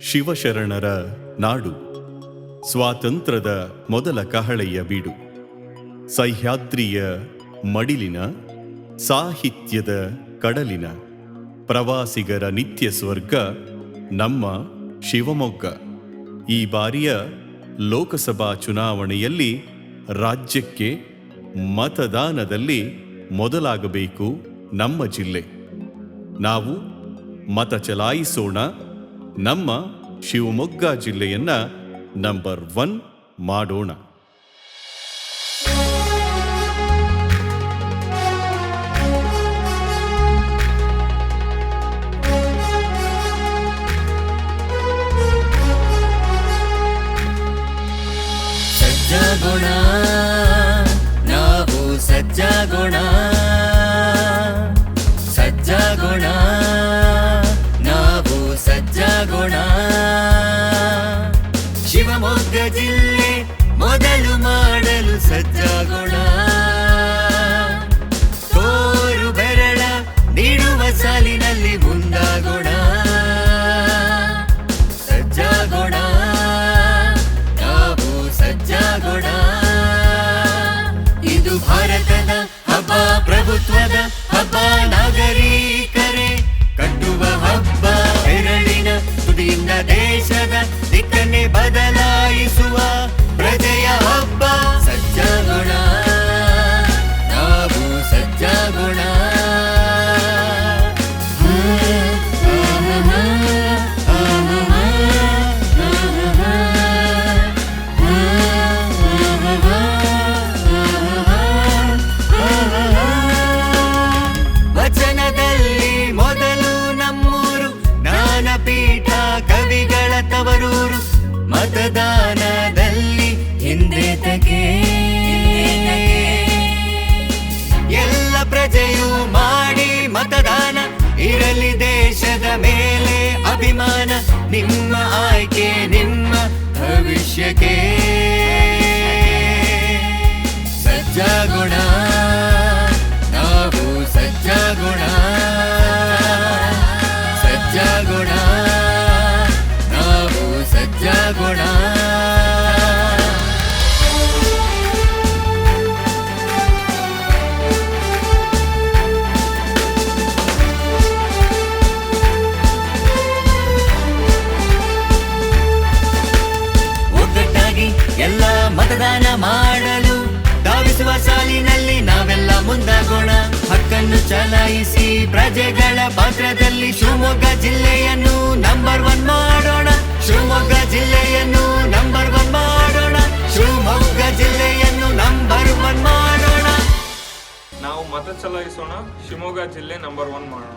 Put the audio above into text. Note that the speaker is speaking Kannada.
ಶಿವಶರಣರ ನಾಡು. ಸ್ವಾತಂತ್ರ್ಯದ ಮೊದಲ ಕಹಳೆಯ ಬೀಡು. ಸಹ್ಯಾದ್ರಿಯ ಮಡಿಲಿನ, ಸಾಹಿತ್ಯದ ಕಡಲಿನ, ಪ್ರವಾಸಿಗರ ನಿತ್ಯ ಸ್ವರ್ಗ ನಮ್ಮ ಶಿವಮೊಗ್ಗ. ಈ ಬಾರಿಯ ಲೋಕಸಭಾ ಚುನಾವಣೆಯಲ್ಲಿ ರಾಜ್ಯಕ್ಕೆ ಮತದಾನದಲ್ಲಿ ಮೊದಲಾಗಬೇಕು ನಮ್ಮ ಜಿಲ್ಲೆ. ನಾವು ಮತ ಚಲಾಯಿಸೋಣ. ನಮ್ಮ ಶಿವಮೊಗ್ಗ ಜಿಲ್ಲೆಯನ್ನ ನಂಬರ್ ಒನ್ ಮಾಡೋಣ. ಸಜ್ಜಗುಣ ನಾವು ಸಜ್ಜಗುಣ ಸಜ್ಜಗುಣ. ಶಿವಮೊಗ್ಗ ಜಿಲ್ಲೆ ಮೊದಲು ಮಾಡಲು ಸಜ್ಜಾಗೋಣ. ತೋರು ಬೆರಳ ನೀಡುವ ಸಾಲಿನಲ್ಲಿ ಮುಂದಾಗೋಣ. ಸಜ್ಜಾಗೋಣ ನಾವು ಸಜ್ಜಾಗೋಣ. ಇದು ಭಾರತದ ಹಬ್ಬ, ಪ್ರಭುತ್ವದ ಹಬ್ಬ, ನಾಗರಿಕರೇ. ಕಟ್ಟುವ ಹಬ್ಬ, ಬೆರಳಿನ ತುದಿಯಿಂದ ದೇಶದ ಮತದಾನದಲ್ಲಿ ಹಿಂದೆ ತಗೆ ಎಲ್ಲ ಪ್ರಜೆಯು ಮಾಡಿ ಮತದಾನ. ಇರಲಿ ದೇಶದ ಮೇಲೆ ಅಭಿಮಾನ. ನಿಮ್ಮ ಆಯ್ಕೆ, ನಿಮ್ಮ ಭವಿಷ್ಯಕ್ಕೆ. ಎಲ್ಲ ಮತದಾನ ಮಾಡಲು ಧಾವಿಸುವ ಸಾಲಿನಲ್ಲಿ ನಾವೆಲ್ಲ ಮುಂದಾಗೋಣ. ಹಕ್ಕನ್ನು ಚಲಾಯಿಸಿ ಪ್ರಜೆಗಳ ಪಾತ್ರದಲ್ಲಿ ಶಿವಮೊಗ್ಗ ಜಿಲ್ಲೆಯನ್ನು ನಂಬರ್ ಒನ್ ಮಾಡೋಣ. ಶಿವಮೊಗ್ಗ ಜಿಲ್ಲೆಯನ್ನು ನಂಬರ್ ಒನ್ ಮಾಡೋಣ. ಶಿವಮೊಗ್ಗ ಜಿಲ್ಲೆಯನ್ನು ನಂಬರ್ ಒನ್ ಮಾಡೋಣ. ನಾವು ಮತ ಚಲಾಯಿಸೋಣ. ಶಿವಮೊಗ್ಗ ಜಿಲ್ಲೆ ನಂಬರ್ ಒನ್ ಮಾಡೋಣ.